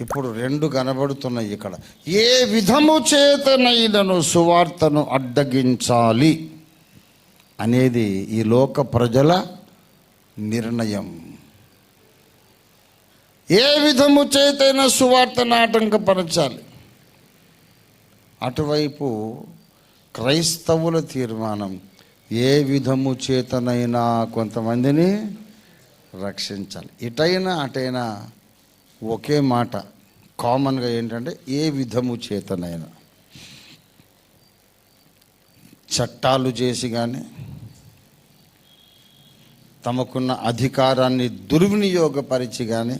ఇప్పుడు రెండు కనబడుతున్నాయి ఇక్కడ. ఏ విధము చేతనైనను సువార్తను అడ్డగించాలి అనేది ఈ లోక ప్రజల నిర్ణయం. ఏ విధము చేతైనా సువార్తను ఆటంకపరచాలి. అటువైపు క్రైస్తవుల తీర్మానం ఏ విధము చేతనైనా కొంతమందిని రక్షించాలి. ఇటైనా అటైనా ఒకే మాట. కామన్గా ఏంటంటే ఏ విధము చేతనైనా. చట్టాలు చేసి కానీ తమకున్న అధికారాన్ని దుర్వినియోగపరిచి కానీ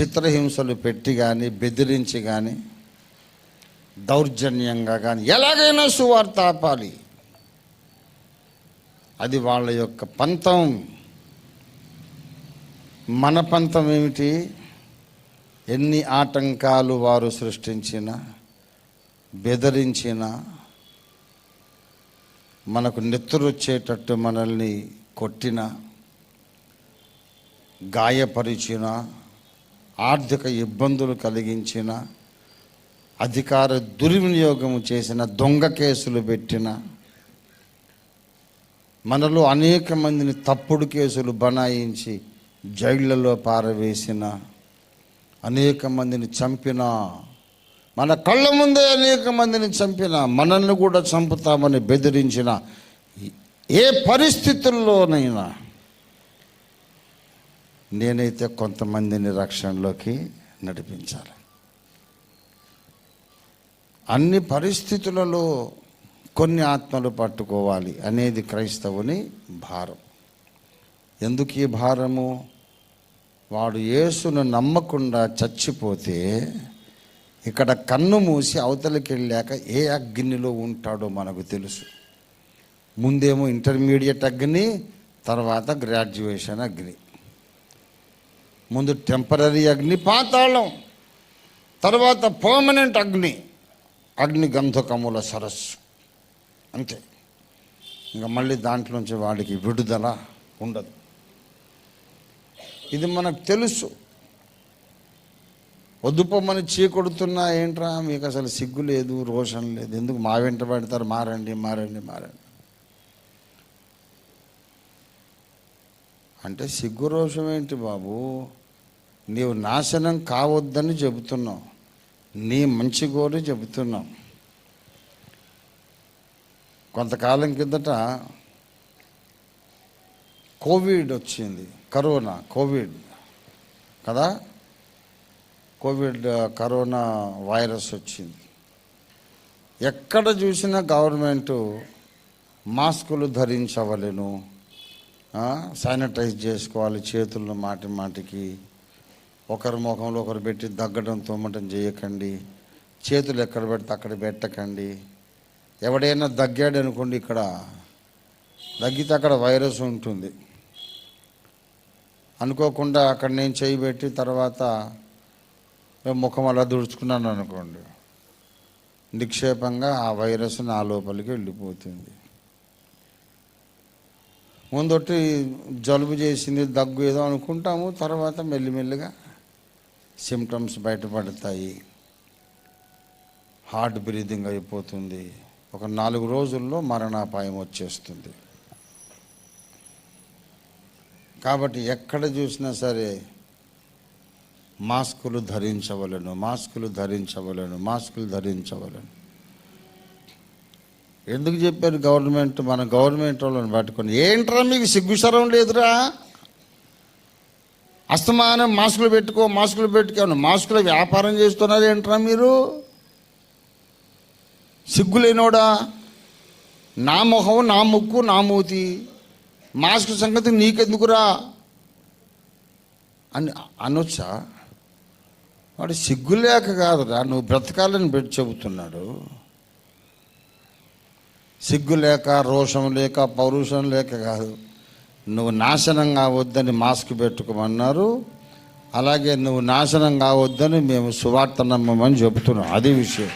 చిత్రహింసలు పెట్టి కానీ బెదిరించి కానీ దౌర్జన్యంగా కానీ ఎలాగైనా సువార్త ఆపాలి. అది వాళ్ళ యొక్క పంతం. మన పంతం ఏమిటి? ఎన్ని ఆటంకాలు వారు సృష్టించినా బెదిరించినా మనకు నెత్తురొచ్చేటట్టు మనల్ని కొట్టిన గాయపరిచిన ఆర్థిక ఇబ్బందులు కలిగించిన అధికార దుర్వినియోగం చేసిన దొంగ కేసులు పెట్టిన మనలో అనేక మందిని తప్పుడు కేసులు బనాయించి జైళ్ళలో పారవేసిన అనేక మందిని చంపిన మన కళ్ళ ముందే అనేక మందిని చంపిన మనల్ని కూడా చంపుతామని బెదిరించిన ఏ పరిస్థితుల్లోనైనా నేనైతే కొంతమందిని రక్షణలోకి నడిపించాలి. అన్ని పరిస్థితులలో కొన్ని ఆత్మలు పట్టుకోవాలి అనేది క్రైస్తవుని భారం. ఎందుకు ఈ భారము? వాడు యేసును నమ్మకుండా చచ్చిపోతే ఇక్కడ కన్ను మూసి అవతలికి వెళ్ళాక ఏ అగ్నిలో ఉంటాడో మనకు తెలుసు. ముందేమో ఇంటర్మీడియట్ అగ్ని తర్వాత గ్రాడ్యుయేషన్ అగ్ని. ముందు టెంపరీ అగ్ని పాతాళం తర్వాత పర్మనెంట్ అగ్ని అగ్ని గంధకముల సరస్సు. అంతే. ఇంకా మళ్ళీ దాంట్లోంచి వాడికి విడుదల ఉండదు. ఇది మనకు తెలుసు. వద్దుపోమని చీకొడుతున్నా ఏంట్రా? మీకు అసలు సిగ్గు లేదు రోషన్ లేదు. ఎందుకు మా వెంట పెడతారు? మారండి మారండి మారండి. అంటే సిగ్గు రోషం ఏంటి బాబు? నీవు నాశనం కావద్దని చెబుతున్నావు. నీ మంచి కోరి చెబుతున్నావు. కొంతకాలం కిందట కోవిడ్ వచ్చింది. కరోనా కోవిడ్ కదా? కోవిడ్ కరోనా వైరస్ వచ్చింది. ఎక్కడ చూసినా గవర్నమెంటు మాస్కులు ధరించవలెను శానిటైజ్ చేసుకోవాలి చేతులను మాటి మాటికి. ఒకరి ముఖంలో ఒకరు పెట్టి దగ్గడం తుమ్మటం చేయకండి. చేతులు ఎక్కడ పెడితే అక్కడ పెట్టకండి. ఎవడైనా దగ్గాడు అనుకోండి ఇక్కడ దగ్గితే అక్కడ వైరస్ ఉంటుంది. అనుకోకుండా అక్కడ నేను చేయి పెట్టి తర్వాత ముఖం అలా దుడుచుకున్నాను అనుకోండి. నిక్షేపంగా ఆ వైరస్ నా లోపలికి వెళ్ళిపోతుంది. ముందొట్టి జలుబు చేసింది దగ్గు ఏదో అనుకుంటాము తర్వాత మెల్లిమెల్లిగా సిమ్టమ్స్ బయటపడతాయి. హార్ట్ బ్రీదింగ్ అయిపోతుంది. ఒక నాలుగు రోజుల్లో మరణాపాయం వచ్చేస్తుంది. కాబట్టి ఎక్కడ చూసినా సరే మాస్కులు ధరించవలను మాస్కులు ధరించవలను మాస్కులు ధరించవలను. ఎందుకు చెప్పారు గవర్నమెంట్? మన గవర్నమెంట్ వాళ్ళని పట్టుకొని ఏంట్రా మీకు సిగ్గుసరం లేదురా? అస్తమానం మాస్కులు పెట్టుకో మాస్కులు పెట్టుకోను మాస్కుల వ్యాపారం చేస్తున్నారు ఏంట్రా మీరు? సిగ్గులేనోడా? నా మొహం నా ముక్కు నా మూతి. మాస్క్ సంగతి నీకెందుకురా? అని అనొచ్చా. వాడు సిగ్గులేక కాదురా నువ్వు బ్రతకాలని పెట్టి చెబుతున్నాడు. సిగ్గు లేక రోషం లేక పౌరుషం లేక కాదు. నువ్వు నాశనం కావద్దని మాస్క్ పెట్టుకోమన్నారు. అలాగే నువ్వు నాశనం కావద్దని మేము సువార్త నమ్మమని చెబుతున్నాం. అది విషయం.